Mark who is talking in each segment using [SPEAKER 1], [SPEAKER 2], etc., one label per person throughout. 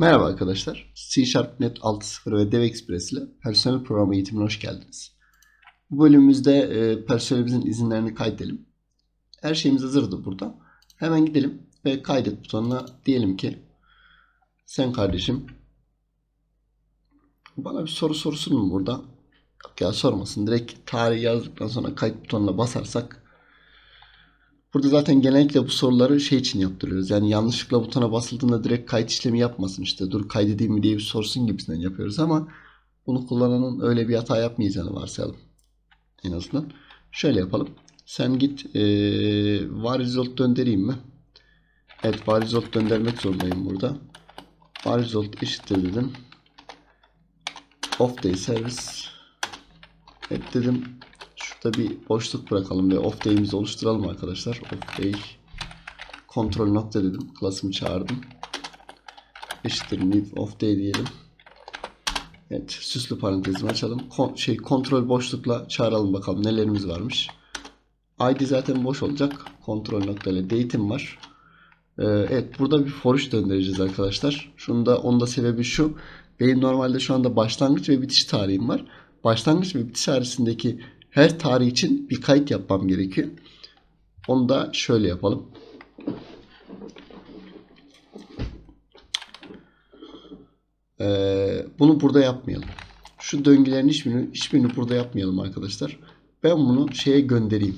[SPEAKER 1] Merhaba arkadaşlar. C Sharp Net 6.0 ve DevExpress ile personel programı eğitimine hoş geldiniz. Bu bölümümüzde e, personelimizin izinlerini kaydedelim. Her şeyimiz hazırdı burada. Hemen gidelim ve kaydet butonuna diyelim ki sen kardeşim bana bir soru sorsun mu burada? Yok ya sormasın. Direkt tarih yazdıktan sonra kayıt butonuna basarsak Burada zaten genellikle bu soruları şey için yaptırıyoruz. Yani yanlışlıkla butona basıldığında direkt kayıt işlemi yapmasın işte. Dur kaydedeyim mi diye bir sorsun gibisinden yapıyoruz ama bunu kullananın öyle bir hata yapmayacağını varsayalım. En azından. Şöyle yapalım. Sen git ee, var result döndüreyim mi? Evet var result döndürmek zorundayım burada. Var result eşittir dedim. Off day service. Evet dedim. Şurada bir boşluk bırakalım ve off day'imizi oluşturalım arkadaşlar. Off day kontrol nokta dedim. Class'ımı çağırdım. Eşittir new off day diyelim. Evet süslü parantezimi açalım. Kon şey kontrol boşlukla çağıralım bakalım nelerimiz varmış. ID zaten boş olacak. Kontrol nokta ile date'im var. Ee, evet burada bir for each döndüreceğiz arkadaşlar. Şunu da onun da sebebi şu. Benim normalde şu anda başlangıç ve bitiş tarihim var. Başlangıç ve bitiş tarihindeki her tarih için bir kayıt yapmam gerekiyor. Onu da şöyle yapalım. Ee, bunu burada yapmayalım. Şu döngülerin hiçbirini, hiçbirini burada yapmayalım arkadaşlar. Ben bunu şeye göndereyim.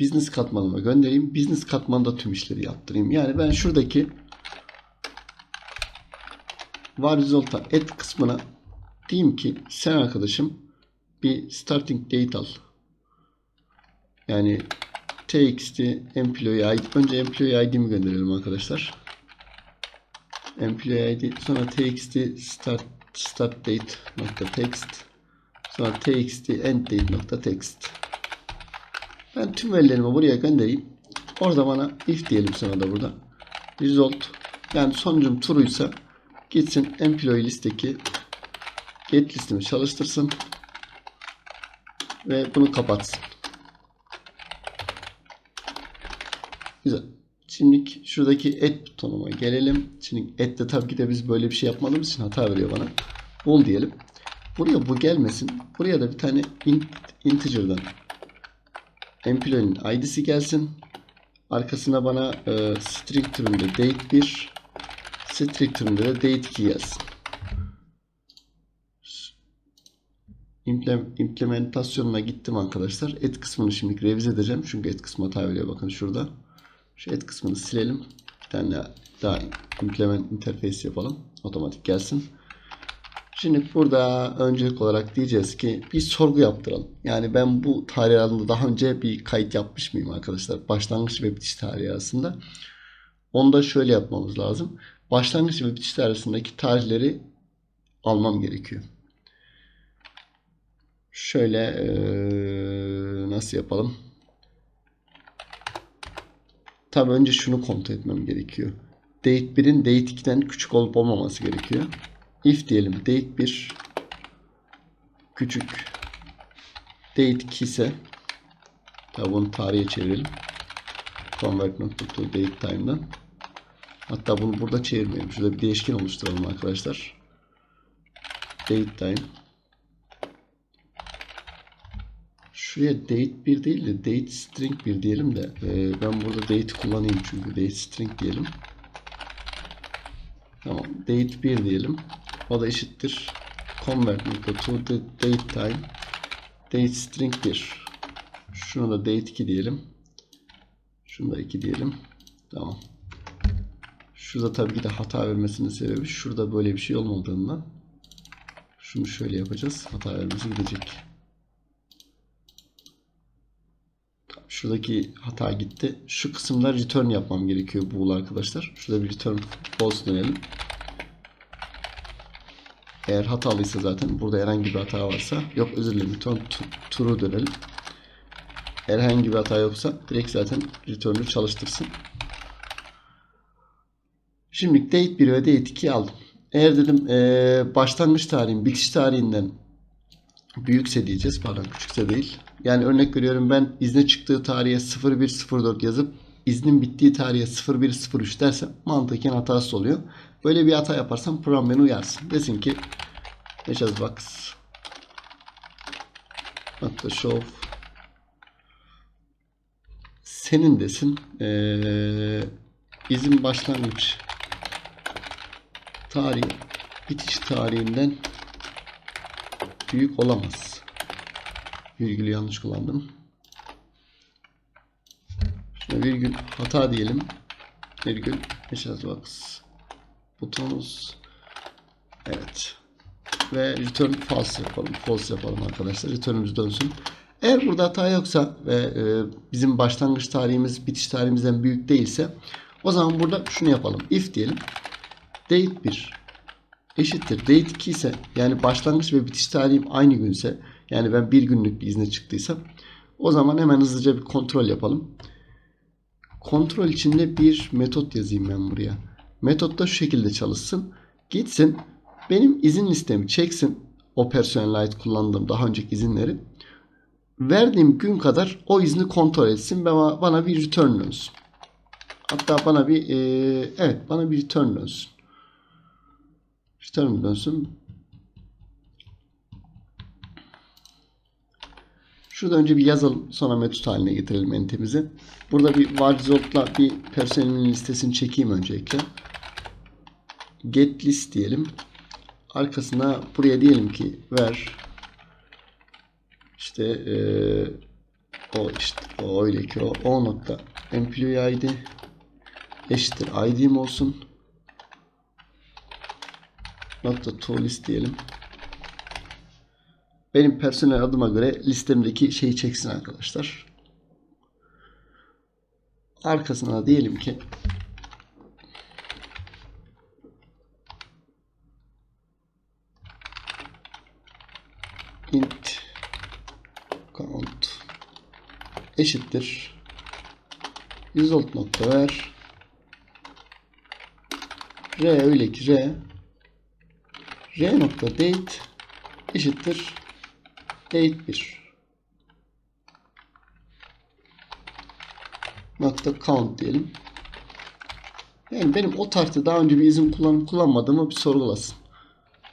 [SPEAKER 1] Business katmanıma göndereyim. Business katmanında tüm işleri yaptırayım. Yani ben şuradaki var result'a et kısmına diyeyim ki sen arkadaşım bir starting date al. Yani txt employee id önce employee id'imi gönderelim arkadaşlar. Employee id sonra txt start start date nokta text sonra txt end date nokta text. Ben tüm verilerimi buraya göndereyim. Orada bana if diyelim sonra da burada. Result yani sonucum true'ysa gitsin employee listeki get listemi çalıştırsın ve bunu kapatsın. Güzel. Şimdi şuradaki et butonuma gelelim. Şimdi ette tabii ki de biz böyle bir şey yapmadığımız için hata veriyor bana. Bul diyelim. Buraya bu gelmesin. Buraya da bir tane int, integer'dan employee'nin id'si gelsin. Arkasına bana e, string türünde date 1 string türünde de date 2 gelsin. İmplementasyonuna gittim arkadaşlar. Et kısmını şimdi revize edeceğim. Çünkü et kısmı hata veriyor. Bakın şurada. Şu et kısmını silelim. Bir tane daha implement interface yapalım. Otomatik gelsin. Şimdi burada öncelik olarak diyeceğiz ki bir sorgu yaptıralım. Yani ben bu tarih arasında daha önce bir kayıt yapmış mıyım arkadaşlar? Başlangıç ve bitiş tarihi arasında. Onu da şöyle yapmamız lazım. Başlangıç ve bitiş arasındaki tarihleri almam gerekiyor. Şöyle ee, nasıl yapalım? Tabi önce şunu kontrol etmem gerekiyor. Date 1'in date 2'den küçük olup olmaması gerekiyor. If diyelim date 1 küçük date 2 ise tabi bunu tarihe çevirelim. Convert nokta to date time'dan. Hatta bunu burada çevirmeyelim. Şurada bir değişken oluşturalım arkadaşlar. Date time Şuraya date 1 değil de date string 1 diyelim de e, ben burada date kullanayım çünkü date string diyelim. Tamam date 1 diyelim. O da eşittir convert to the date time date string 1. Şuna da date 2 diyelim. Şunu da 2 diyelim. Tamam. Şurada tabii ki de hata vermesinin sebebi şurada böyle bir şey olmadığından şunu şöyle yapacağız. Hata vermesi gidecek. Şuradaki hata gitti. Şu kısımda return yapmam gerekiyor bu arkadaşlar. Şurada bir return false dönelim. Eğer hatalıysa zaten burada herhangi bir hata varsa yok özür dilerim return true dönelim. Herhangi bir hata yoksa direkt zaten return'ü çalıştırsın. Şimdi date 1 ve date 2 aldım. Eğer dedim ee, başlangıç tarihin bitiş tarihinden büyükse diyeceğiz. Pardon küçükse değil. Yani örnek veriyorum ben izne çıktığı tarihe 0104 yazıp iznin bittiği tarihe 0103 dersem mantıken hatası oluyor. Böyle bir hata yaparsam program beni uyarsın. Desin ki box nokta show senin desin ee, izin başlangıç tarihi bitiş tarihinden büyük olamaz. Virgülü yanlış kullandım. Şuna virgül hata diyelim. Virgül box butonumuz evet ve return false yapalım. False yapalım arkadaşlar. Return'ümüz dönsün. Eğer burada hata yoksa ve e, bizim başlangıç tarihimiz bitiş tarihimizden büyük değilse o zaman burada şunu yapalım. If diyelim. Date 1 eşittir. Date 2 ise yani başlangıç ve bitiş tarihim aynı günse yani ben bir günlük bir izne çıktıysam o zaman hemen hızlıca bir kontrol yapalım. Kontrol içinde bir metot yazayım ben buraya. Metot da şu şekilde çalışsın. Gitsin benim izin listemi çeksin. O personel ait kullandığım daha önceki izinleri. Verdiğim gün kadar o izni kontrol etsin ve bana, bir return dönsün. Hatta bana bir e, evet bana bir return dönsün. Return dönsün. Şurada önce bir yazalım. Sonra metot haline getirelim entemizi. Burada bir var result'la bir personelin listesini çekeyim öncelikle. Get list diyelim. Arkasına buraya diyelim ki ver işte eee, o işte o öyle ki o, o nokta employee id eşittir id'm olsun nokta to list diyelim. Benim personel adıma göre listemdeki şeyi çeksin arkadaşlar. Arkasına diyelim ki int count eşittir result nokta ver r öyle ki r r nokta date eşittir date 1 nokta count diyelim. Yani benim o tarihte daha önce bir izin kullanıp kullanmadığımı bir sorgulasın.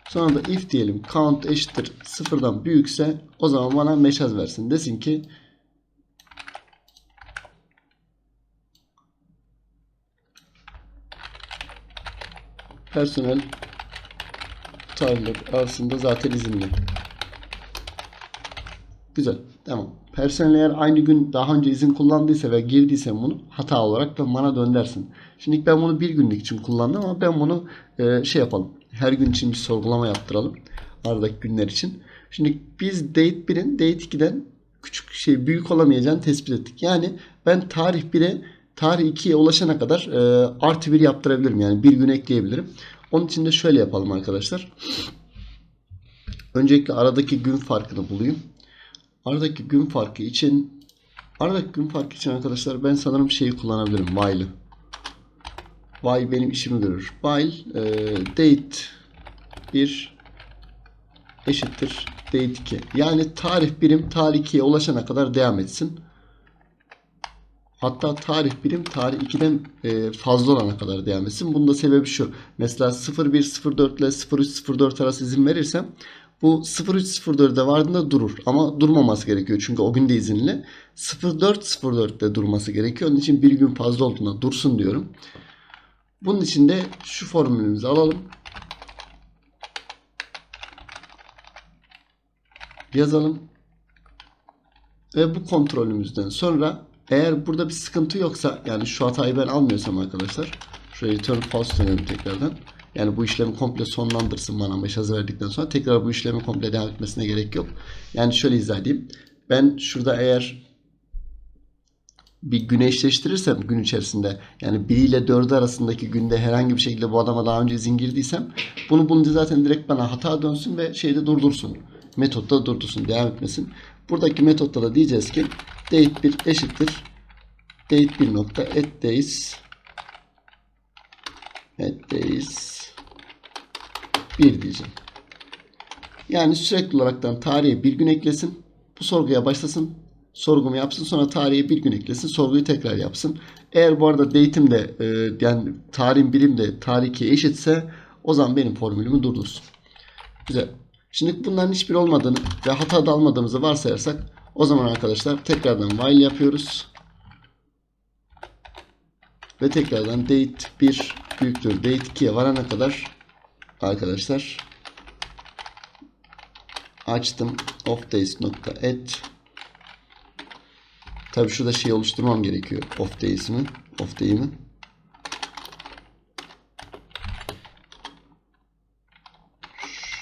[SPEAKER 1] Sonra da if diyelim count eşittir sıfırdan büyükse o zaman bana meşaz versin. Desin ki personel tutarlar arasında zaten izinli. Güzel. Tamam. Personel eğer aynı gün daha önce izin kullandıysa ve girdiyse bunu hata olarak da bana döndersin. Şimdi ben bunu bir günlük için kullandım ama ben bunu e, şey yapalım. Her gün için bir sorgulama yaptıralım. Aradaki günler için. Şimdi biz date 1'in date 2'den küçük şey büyük olamayacağını tespit ettik. Yani ben tarih 1'e tarih 2'ye ulaşana kadar e, artı 1 yaptırabilirim. Yani bir gün ekleyebilirim. Onun için de şöyle yapalım arkadaşlar. Öncelikle aradaki gün farkını bulayım. Aradaki gün farkı için aradaki gün farkı için arkadaşlar ben sanırım şeyi kullanabilirim. While'ı. While benim işimi görür. While e, date 1 eşittir date 2. Yani tarih birim tarih 2'ye ulaşana kadar devam etsin. Hatta tarih birim tarih 2'den e, fazla olana kadar devam etsin. Bunun da sebebi şu. Mesela 0104 ile 0304 arası izin verirsem bu 0304'de vardığında durur. Ama durmaması gerekiyor. Çünkü o gün de izinli. 0404'te durması gerekiyor. Onun için bir gün fazla olduğunda dursun diyorum. Bunun için de şu formülümüzü alalım. Yazalım. Ve bu kontrolümüzden sonra eğer burada bir sıkıntı yoksa yani şu hatayı ben almıyorsam arkadaşlar şuraya return false dönelim tekrardan. Yani bu işlemi komple sonlandırsın bana meşaz verdikten sonra tekrar bu işlemi komple devam etmesine gerek yok. Yani şöyle izah edeyim. Ben şurada eğer bir güne eşleştirirsem gün içerisinde yani 1 ile 4 arasındaki günde herhangi bir şekilde bu adama daha önce izin girdiysem bunu bulunca zaten direkt bana hata dönsün ve şeyde durdursun. Metotta durdursun, devam etmesin. Buradaki metotta da diyeceğiz ki date 1 eşittir date 1 nokta at days at days 1 diyeceğim. Yani sürekli olaraktan tarihe bir gün eklesin. Bu sorguya başlasın. Sorgumu yapsın. Sonra tarihe bir gün eklesin. Sorguyu tekrar yapsın. Eğer bu arada date'im de e, yani tarihim birim de tarih 2'ye eşitse o zaman benim formülümü durdursun. Güzel. Şimdi bunların hiçbir olmadığını ve hata da almadığımızı varsayarsak o zaman arkadaşlar tekrardan while yapıyoruz. Ve tekrardan date 1 büyüktür date 2'ye varana kadar arkadaşlar açtım off days nokta add Tabii şurada şey oluşturmam gerekiyor. Off days'imi. Off day'imi.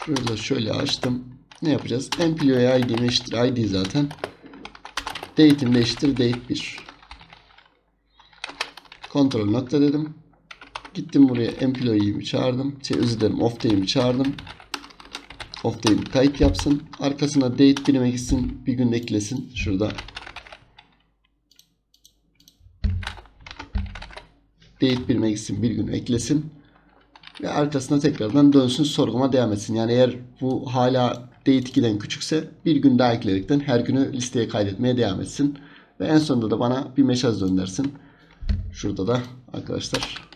[SPEAKER 1] Şurada şöyle açtım. Ne yapacağız? Employee ID eşittir ID zaten. Date'im eşittir date 1. Kontrol nokta dedim. Gittim buraya employee'imi çağırdım. Şey özür dilerim off day'imi çağırdım. Off day'imi kayıt yapsın. Arkasına date birime gitsin. Bir gün eklesin. Şurada date birime gitsin bir gün eklesin ve arkasına tekrardan dönsün sorguma devam etsin. Yani eğer bu hala date 2'den küçükse bir gün daha ekleyerekten her günü listeye kaydetmeye devam etsin. Ve en sonunda da bana bir mesaj göndersin. Şurada da arkadaşlar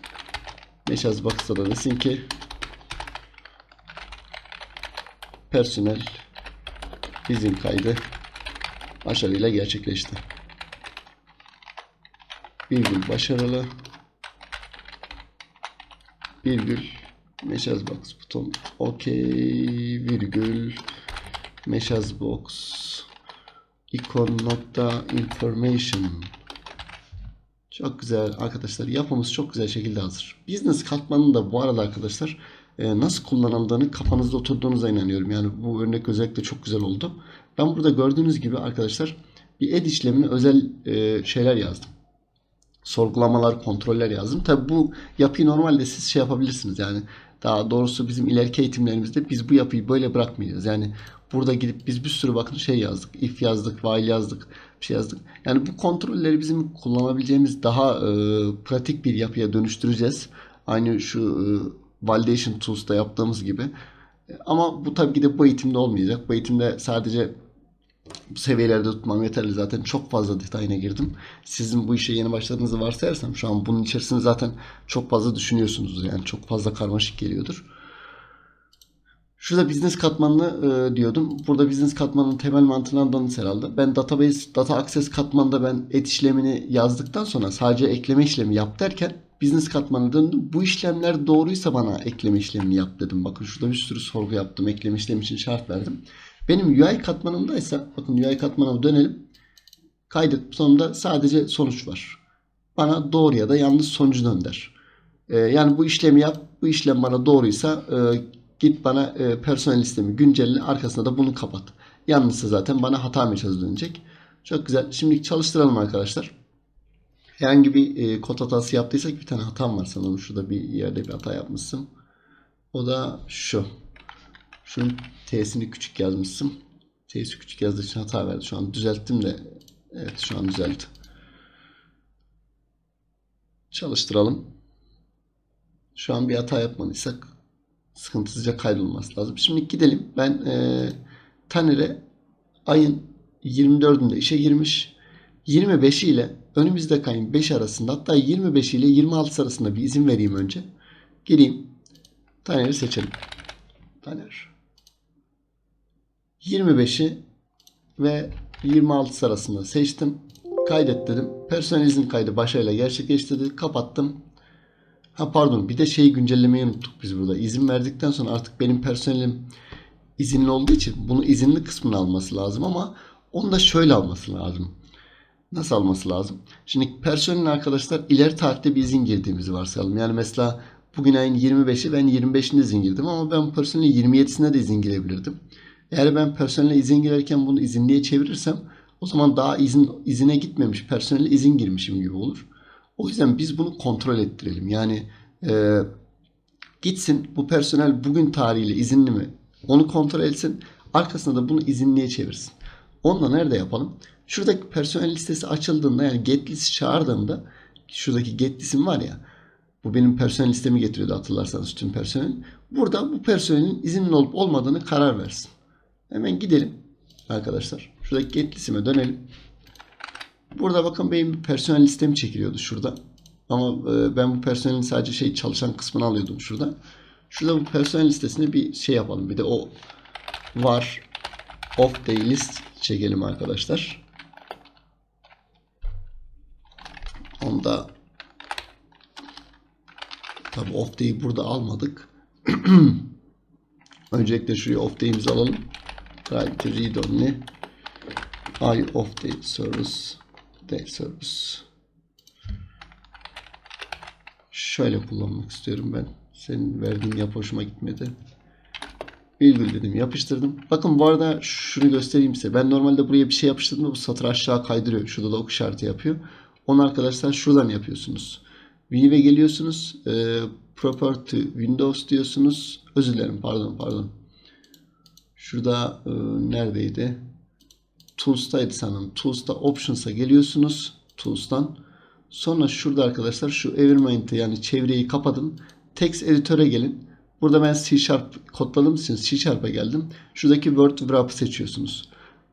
[SPEAKER 1] mesaj box'ta da desin ki personel izin kaydı başarıyla gerçekleşti. Virgül başarılı virgül mesaj box buton okey virgül mesaj box ikon nokta information çok güzel arkadaşlar yapımız çok güzel şekilde hazır. Business katmanını da bu arada arkadaşlar e, nasıl kullanıldığını kafanızda oturduğunuza inanıyorum. Yani bu örnek özellikle çok güzel oldu. Ben burada gördüğünüz gibi arkadaşlar bir ed işlemine özel e, şeyler yazdım sorgulamalar, kontroller yazdım. Tabi bu yapıyı normalde siz şey yapabilirsiniz. Yani daha doğrusu bizim ileriki eğitimlerimizde biz bu yapıyı böyle bırakmayacağız. Yani burada gidip biz bir sürü bakın şey yazdık. If yazdık, while yazdık, bir şey yazdık. Yani bu kontrolleri bizim kullanabileceğimiz daha e, pratik bir yapıya dönüştüreceğiz. Aynı şu e, validation tools'ta yaptığımız gibi. Ama bu tabii ki de bu eğitimde olmayacak. Bu eğitimde sadece seviyelerde tutmam yeterli zaten çok fazla detayına girdim. Sizin bu işe yeni başladığınızı varsayarsam şu an bunun içerisinde zaten çok fazla düşünüyorsunuz yani çok fazla karmaşık geliyordur. Şurada business katmanını e, diyordum. Burada business katmanının temel mantığını anladınız herhalde. Ben database, data access katmanında ben et işlemini yazdıktan sonra sadece ekleme işlemi yap derken business katmanına döndüm. Bu işlemler doğruysa bana ekleme işlemini yap dedim. Bakın şurada bir sürü sorgu yaptım. Ekleme işlemi için şart verdim. Benim UI katmanımdaysa bakın UI katmanıma dönelim. Kaydet butonunda sadece sonuç var. Bana doğru ya da yanlış sonucu dönder. Ee, yani bu işlemi yap. Bu işlem bana doğruysa e, git bana e, personel listemi güncelle. Arkasında da bunu kapat. Yanlışsa zaten bana hata mesajı dönecek. Çok güzel. Şimdi çalıştıralım arkadaşlar. Herhangi bir e, kod hatası yaptıysak bir tane hatam var sanırım. Şurada bir yerde bir hata yapmışsın. O da şu. Şunun T'sini küçük yazmışsın. T'si küçük yazdığı için hata verdi. Şu an düzelttim de evet şu an düzeldi. Çalıştıralım. Şu an bir hata yapmadıysak sıkıntısızca kaydolması lazım. Şimdi gidelim. Ben e, Taner'e ayın 24'ünde işe girmiş. 25 ile önümüzde ayın 5 arasında hatta 25 ile 26 arasında bir izin vereyim önce. Gireyim. Taner'i seçelim. Taner. 25'i ve 26 arasında seçtim. Kaydet dedim. Personel izin kaydı başarıyla gerçekleşti dedi. Kapattım. Ha pardon bir de şeyi güncellemeyi unuttuk biz burada. İzin verdikten sonra artık benim personelim izinli olduğu için bunu izinli kısmını alması lazım ama onu da şöyle alması lazım. Nasıl alması lazım? Şimdi personelin arkadaşlar ileri tarihte bir izin girdiğimizi varsayalım. Yani mesela bugün ayın 25'i ben 25'inde izin girdim ama ben personelin 27'sinde de izin girebilirdim. Eğer ben personele izin girerken bunu izinliye çevirirsem o zaman daha izin izine gitmemiş personele izin girmişim gibi olur. O yüzden biz bunu kontrol ettirelim. Yani e, gitsin bu personel bugün tarihiyle izinli mi? Onu kontrol etsin. Arkasında da bunu izinliye çevirsin. Onu da nerede yapalım? Şuradaki personel listesi açıldığında yani get list çağırdığımda şuradaki get listim var ya bu benim personel listemi getiriyordu hatırlarsanız tüm personel. Burada bu personelin izinli olup olmadığını karar versin. Hemen gidelim arkadaşlar. Şuradaki get listeme dönelim. Burada bakın benim personel listemi çekiliyordu şurada. Ama e, ben bu personelin sadece şey çalışan kısmını alıyordum şurada. Şurada bu personel listesine bir şey yapalım. Bir de o var off day list çekelim arkadaşlar. Onda tabi off day'i burada almadık. Öncelikle şuraya off day'imizi alalım. Write read only. I off day service day service. Şöyle kullanmak istiyorum ben. Senin verdiğin yapı hoşuma gitmedi. Virgül dedim yapıştırdım. Bakın bu arada şunu göstereyim size. Ben normalde buraya bir şey yapıştırdığımda bu satır aşağı kaydırıyor. Şurada da ok işareti yapıyor. Onu arkadaşlar şuradan yapıyorsunuz. View'e geliyorsunuz. E, property Windows diyorsunuz. Özür dilerim pardon pardon. Şurada e, neredeydi? Tools'taydı sanırım. Tools'ta Options'a geliyorsunuz. Tools'tan. Sonra şurada arkadaşlar şu Evermind'i yani çevreyi kapatın. Text editöre gelin. Burada ben C Sharp kodladığım için C Sharp'a geldim. Şuradaki Word Wrap'ı seçiyorsunuz.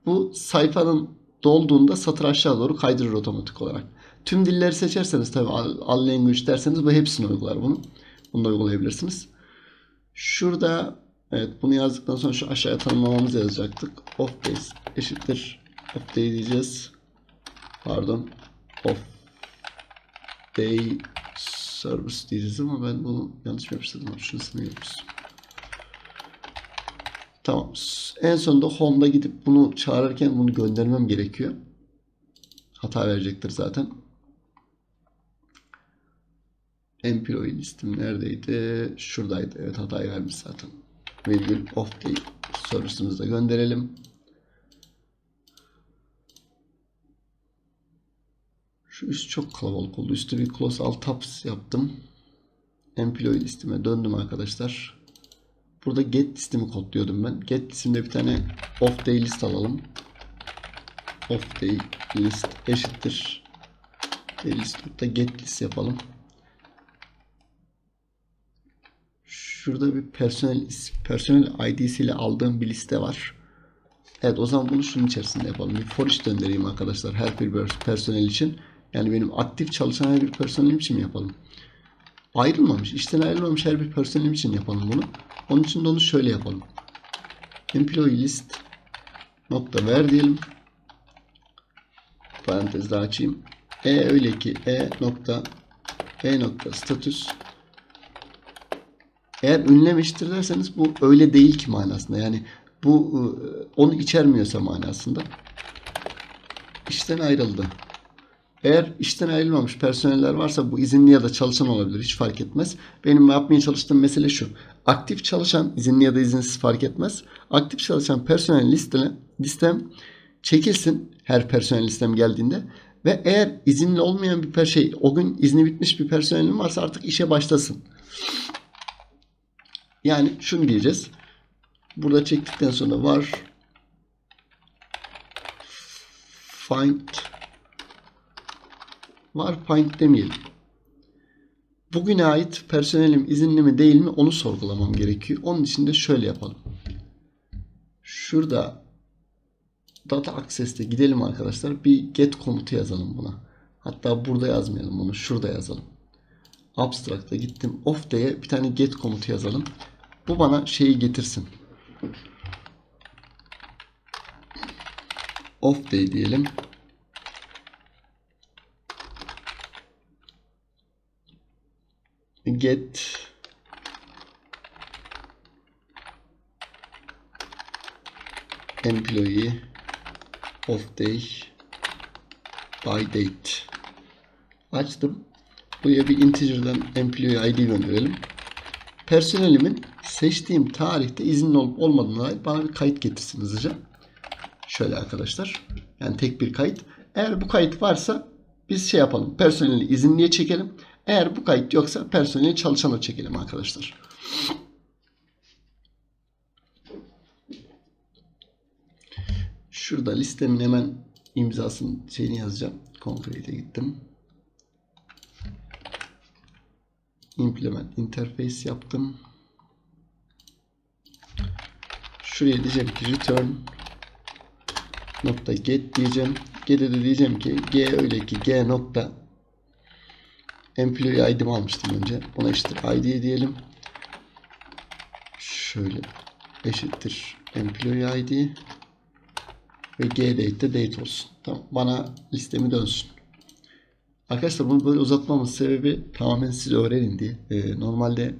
[SPEAKER 1] Bu sayfanın dolduğunda satır aşağı doğru kaydırır otomatik olarak. Tüm dilleri seçerseniz tabii all, all language derseniz bu hepsini uygular bunu. Bunu da uygulayabilirsiniz. Şurada evet bunu yazdıktan sonra şu aşağıya tanımlamamızı yazacaktık. Off base eşittir off day diyeceğiz. Pardon. Off day service diyeceğiz ama ben bunu yanlış yapıştırdım? Şurasını yapmışım. Tamam. En sonunda home'da gidip bunu çağırırken bunu göndermem gerekiyor. Hata verecektir zaten. Employee listim neredeydi? Şuradaydı. Evet hatayı vermiş zaten. Virgül off day service'ımızı da gönderelim. Şu üst çok kalabalık oldu. Üstü bir close alt tabs yaptım. Employee listime döndüm arkadaşlar. Burada get listimi kodluyordum ben. Get listimde bir tane off day list alalım. Off day list eşittir. Day list burada get list yapalım. Şurada bir personel personel ID'si ile aldığım bir liste var. Evet o zaman bunu şunun içerisinde yapalım. Bir for each döndüreyim arkadaşlar her bir personel için. Yani benim aktif çalışan her bir personelim için mi yapalım? Ayrılmamış, işten ayrılmamış her bir personelim için yapalım bunu. Onun için de onu şöyle yapalım. Employee list nokta ver diyelim. Parantez daha açayım. E öyle ki e nokta e nokta status eğer ünlem eşittir derseniz bu öyle değil ki manasında. Yani bu onu içermiyorsa manasında. İşten ayrıldı. Eğer işten ayrılmamış personeller varsa bu izinli ya da çalışan olabilir. Hiç fark etmez. Benim yapmaya çalıştığım mesele şu. Aktif çalışan izinli ya da izinsiz fark etmez. Aktif çalışan personel listene, listem çekilsin her personel listem geldiğinde. Ve eğer izinli olmayan bir şey o gün izni bitmiş bir personelim varsa artık işe başlasın. Yani şunu diyeceğiz. Burada çektikten sonra var find var find demeyelim. Bugüne ait personelim izinli mi değil mi onu sorgulamam gerekiyor. Onun için de şöyle yapalım. Şurada data access'te gidelim arkadaşlar. Bir get komutu yazalım buna. Hatta burada yazmayalım bunu. Şurada yazalım. Abstract'a gittim. Off day'e bir tane get komutu yazalım. Bu bana şeyi getirsin. Off day diyelim. Get employee of day by date açtım. Buraya bir integer'dan employee ID gönderelim. Personelimin seçtiğim tarihte izinli olup olmadığına dair bana bir kayıt getirsin hızlıca. Şöyle arkadaşlar. Yani tek bir kayıt. Eğer bu kayıt varsa biz şey yapalım. Personeli izinliye çekelim. Eğer bu kayıt yoksa personeli çalışana çekelim arkadaşlar. Şurada listemin hemen imzasının şeyini yazacağım. Concrete'e gittim. Implement interface yaptım. Şuraya diyeceğim ki return nokta get diyeceğim. G'de de diyeceğim ki G öyle ki G nokta employee ID'mi almıştım önce. Buna eşittir ID diyelim. Şöyle eşittir employee ID ve G date de date olsun. Tamam. Bana listemi dönsün. Arkadaşlar bunu böyle uzatmamın sebebi tamamen siz öğrenin diye. Ee, normalde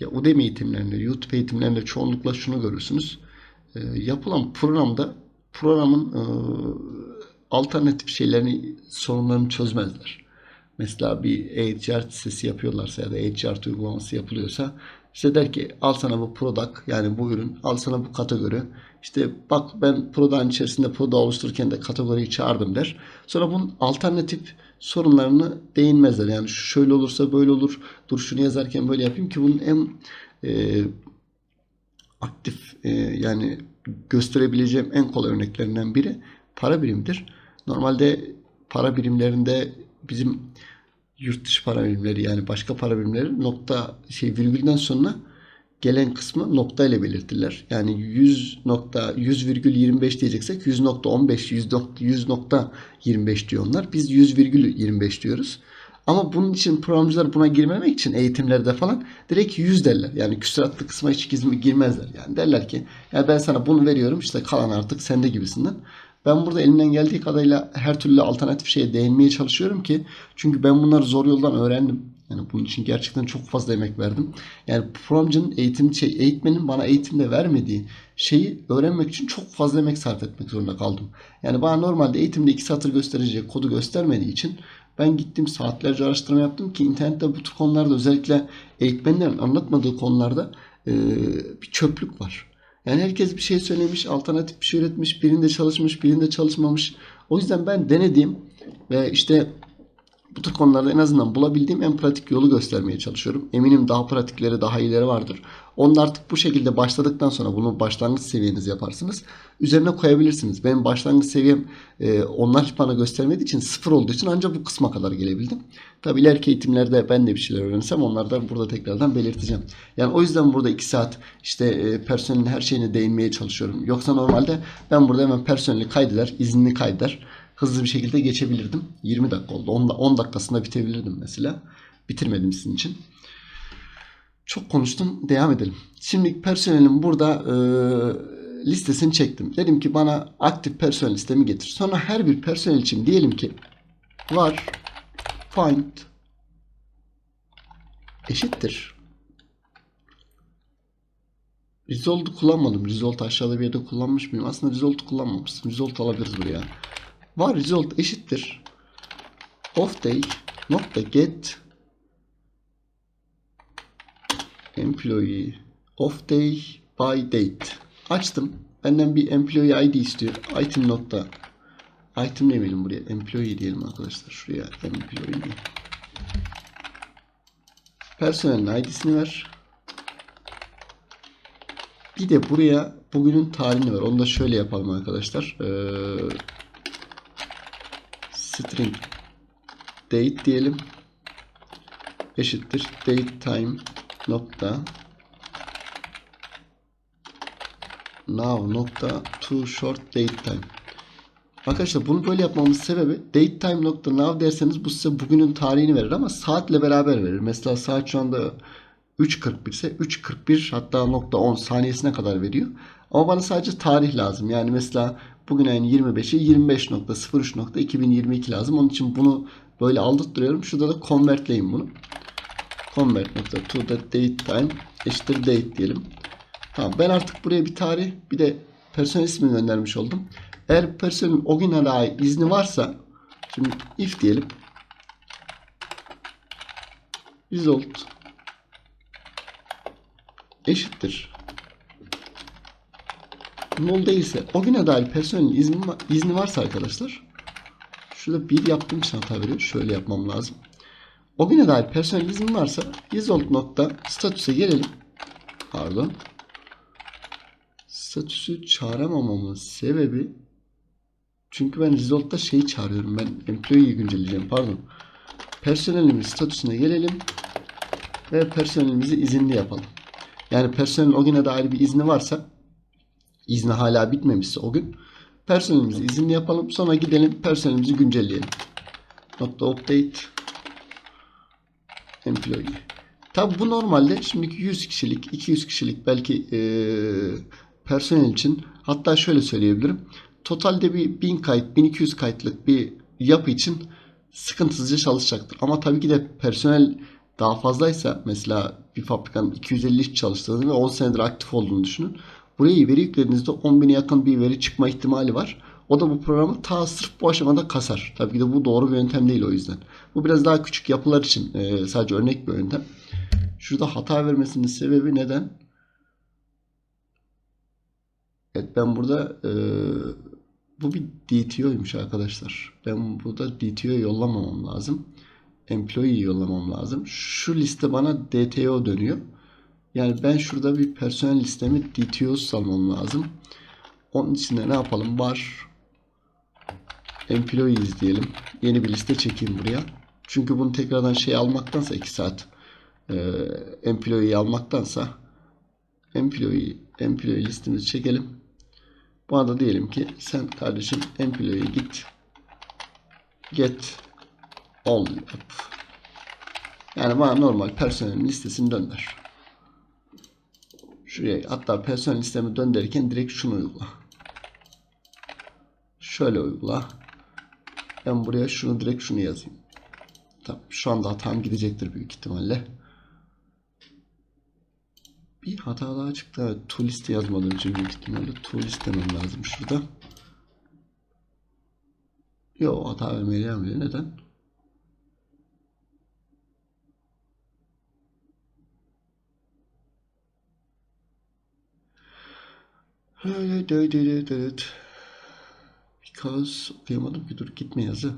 [SPEAKER 1] ya Udemy eğitimlerinde, YouTube eğitimlerinde çoğunlukla şunu görürsünüz. Ee, yapılan programda programın e, alternatif şeylerini, sorunlarını çözmezler. Mesela bir HR sitesi yapıyorlarsa ya da HR uygulaması yapılıyorsa işte der ki al sana bu product yani bu ürün al sana bu kategori işte bak ben product'ın içerisinde product oluştururken de kategoriyi çağırdım der. Sonra bunun alternatif sorunlarını değinmezler. Yani şöyle olursa böyle olur. Dur şunu yazarken böyle yapayım ki bunun en e, aktif e, yani gösterebileceğim en kolay örneklerinden biri para birimidir. Normalde para birimlerinde bizim yurt dışı para birimleri yani başka para birimleri nokta şey virgülden sonra gelen kısmı nokta ile belirtirler. Yani 100 nokta 100,25 diyeceksek 100.15 100 nokta 100.25 diyor onlar. Biz 100,25 diyoruz. Ama bunun için programcılar buna girmemek için eğitimlerde falan direkt 100 derler. Yani küsuratlı kısma hiç girmezler. Yani derler ki ya ben sana bunu veriyorum işte kalan artık sende gibisinden. Ben burada elimden geldiği kadarıyla her türlü alternatif şeye değinmeye çalışıyorum ki çünkü ben bunları zor yoldan öğrendim. Yani bunun için gerçekten çok fazla emek verdim. Yani programcının eğitim şey eğitmenin bana eğitimde vermediği şeyi öğrenmek için çok fazla emek sarf etmek zorunda kaldım. Yani bana normalde eğitimde iki satır gösterecek kodu göstermediği için ben gittim saatlerce araştırma yaptım ki internette bu tür konularda özellikle eğitmenlerin anlatmadığı konularda e, bir çöplük var. Yani herkes bir şey söylemiş, alternatif bir şey üretmiş, birinde çalışmış, birinde çalışmamış. O yüzden ben denediğim ve işte bu tür konularda en azından bulabildiğim en pratik yolu göstermeye çalışıyorum. Eminim daha pratikleri, daha iyileri vardır. Onu artık bu şekilde başladıktan sonra bunu başlangıç seviyeniz yaparsınız. Üzerine koyabilirsiniz. Benim başlangıç seviyem e, onlar bana göstermediği için sıfır olduğu için ancak bu kısma kadar gelebildim. Tabi ileriki eğitimlerde ben de bir şeyler öğrensem onları da burada tekrardan belirteceğim. Yani o yüzden burada 2 saat işte e, personelin her şeyine değinmeye çalışıyorum. Yoksa normalde ben burada hemen personeli kaydeder, izinli kaydeder hızlı bir şekilde geçebilirdim. 20 dakika oldu. 10, 10 dakikasında bitebilirdim mesela. Bitirmedim sizin için. Çok konuştum. Devam edelim. Şimdi personelin burada e, listesini çektim. Dedim ki bana aktif personel listemi getir. Sonra her bir personel için diyelim ki var find eşittir. Resolve'u kullanmadım. Result aşağıda bir yerde kullanmış mıyım? Aslında Resolve'u kullanmamışsın. Result alabiliriz buraya var result eşittir. Of day nokta get. Employee. Of day by date. Açtım. Benden bir employee id istiyor. İtem nokta item demeyelim buraya? Employee diyelim arkadaşlar. Şuraya employee. Personelin id'sini ver. Bir de buraya bugünün tarihini ver. Onu da şöyle yapalım arkadaşlar. Ee, string date diyelim eşittir date time nokta now nokta to short date time Arkadaşlar bunu böyle yapmamız sebebi date time nokta now derseniz bu size bugünün tarihini verir ama saatle beraber verir. Mesela saat şu anda 3.41 ise 3.41 hatta nokta 10 saniyesine kadar veriyor. Ama bana sadece tarih lazım. Yani mesela bugün ayın 25'i 25.03.2022 lazım. Onun için bunu böyle aldırtıyorum. Şurada da convertleyin bunu. Convert nokta to the date time eşittir date diyelim. Tamam ben artık buraya bir tarih bir de personel ismini göndermiş oldum. Eğer personelin o güne dair izni varsa şimdi if diyelim result eşittir null değilse o güne dair personelin izni, izni varsa arkadaşlar şurada bir yaptığım için hata veriyor. Şöyle yapmam lazım. O güne dair personel izni varsa result nokta statüse gelelim. Pardon. Statüsü çağıramamamın sebebi çünkü ben result'ta şeyi çağırıyorum. Ben employee'yi güncelleyeceğim. Pardon. Personelimiz statüsüne gelelim. Ve personelimizi izinli yapalım. Yani personelin o güne dair bir izni varsa izni hala bitmemişse o gün Personelimizi izinli yapalım. Sonra gidelim personelimizi güncelleyelim. Nokta update employee. Tabi bu normalde şimdiki 100 kişilik, 200 kişilik belki eee, personel için hatta şöyle söyleyebilirim. Totalde bir 1000 kayıt, 1200 kayıtlık bir yapı için sıkıntısızca çalışacaktır. Ama tabii ki de personel daha fazlaysa mesela bir fabrikanın 250 iş çalıştığını ve 10 senedir aktif olduğunu düşünün. Buraya veri yüklediğinizde 10.000'e yakın bir veri çıkma ihtimali var. O da bu programı ta sırf bu aşamada kasar. Tabii ki de bu doğru bir yöntem değil o yüzden. Bu biraz daha küçük yapılar için e, sadece örnek bir yöntem. Şurada hata vermesinin sebebi neden? Evet ben burada e, bu bir DTO'ymuş arkadaşlar. Ben burada DTO yollamamam lazım. Employee yollamam lazım. Şu liste bana DTO dönüyor. Yani ben şurada bir personel listemi DTO salmam lazım. Onun için de ne yapalım? Var employees diyelim. Yeni bir liste çekeyim buraya. Çünkü bunu tekrardan şey almaktansa 2 saat e, employee almaktansa employee employee listemizi çekelim. Buna da diyelim ki sen kardeşim employee git get all yap. Yani bana normal personelin listesini dönder. Şuraya hatta personel listemi döndürürken direkt şunu uygula. Şöyle uygula. Ben buraya şunu direkt şunu yazayım. Tamam, şu anda hatam gidecektir büyük ihtimalle. Bir hata daha çıktı. Evet, to liste yazmadığım için büyük ihtimalle to liste demem lazım şurada. Yo hata vermeye ediyor. Neden? Because okuyamadım ki dur gitme yazı.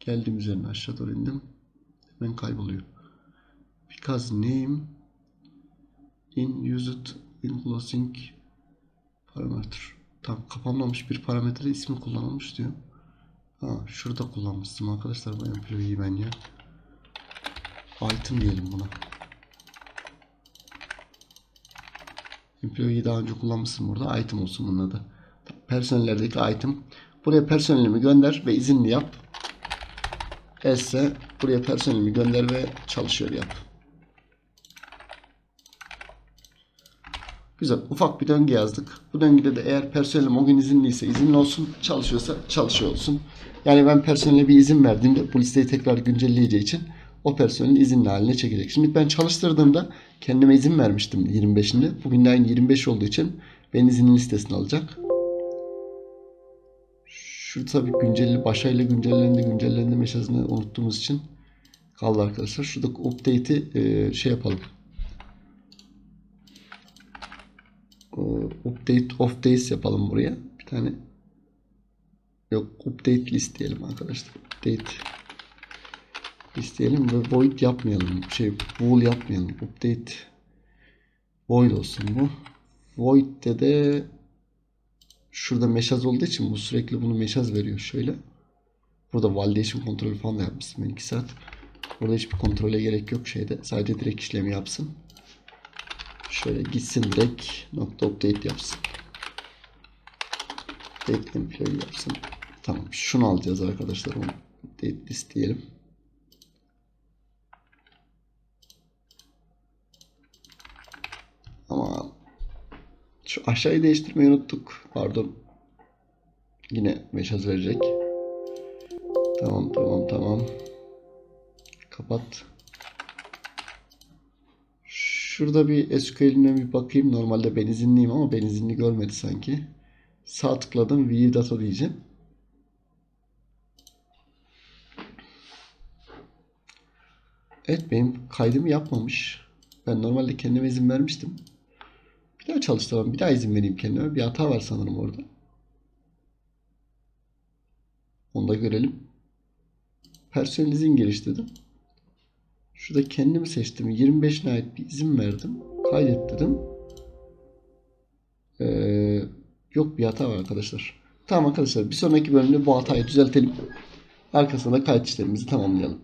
[SPEAKER 1] Geldim üzerine aşağı doğru indim. Hemen kayboluyor. Because name in used in closing parameter. Tam kapanmamış bir parametre ismi kullanılmış diyor. Ha şurada kullanmıştım arkadaşlar bu employee'yi ben ya. Item diyelim buna. Employee'yi daha önce kullanmışsın burada. Item olsun bunun adı. Personellerdeki item. Buraya personelimi gönder ve izinli yap. Else buraya personelimi gönder ve çalışıyor yap. Güzel. Ufak bir döngü yazdık. Bu döngüde de eğer personelim o gün izinliyse izinli olsun. Çalışıyorsa çalışıyor olsun. Yani ben personele bir izin verdiğimde bu listeyi tekrar güncelleyeceği için o personelin izinli haline çekecek. Şimdi ben çalıştırdığımda kendime izin vermiştim 25'inde. Bugün de aynı 25 olduğu için ben izinli listesini alacak. Şu tabii güncelli başayla güncellendi güncellendi mesajını unuttuğumuz için kaldı arkadaşlar. Şurada update'i e, şey yapalım. E, update of days yapalım buraya. Bir tane yok update list diyelim arkadaşlar. Update isteyelim ve void yapmayalım. Şey bool yapmayalım. Update void olsun bu. Void'de de şurada meşaz olduğu için bu sürekli bunu meşaz veriyor şöyle. Burada validation kontrolü falan da yapmıştım ben 2 saat. Burada hiçbir kontrole gerek yok şeyde. Sadece direkt işlemi yapsın. Şöyle gitsin direkt nokta update yapsın. Update employee yapsın. Tamam şunu alacağız arkadaşlar. Onu update list diyelim. Ama şu aşağıyı değiştirmeyi unuttuk. Pardon. Yine meşaz verecek. Tamam tamam tamam. Kapat. Şurada bir SQL'ine bir bakayım. Normalde ben izinliyim ama ben izinli görmedi sanki. Sağ tıkladım. View data diyeceğim. Evet benim kaydımı yapmamış. Ben normalde kendime izin vermiştim. Bir daha çalıştıralım. Bir daha izin vereyim kendime. Bir hata var sanırım orada. Onu da görelim. Personel izin geliştirdim. Şurada kendimi seçtim. 25'ine ait bir izin verdim. Kaydet dedim. Ee, yok bir hata var arkadaşlar. Tamam arkadaşlar bir sonraki bölümde bu hatayı düzeltelim. Arkasında kayıt işlemimizi tamamlayalım.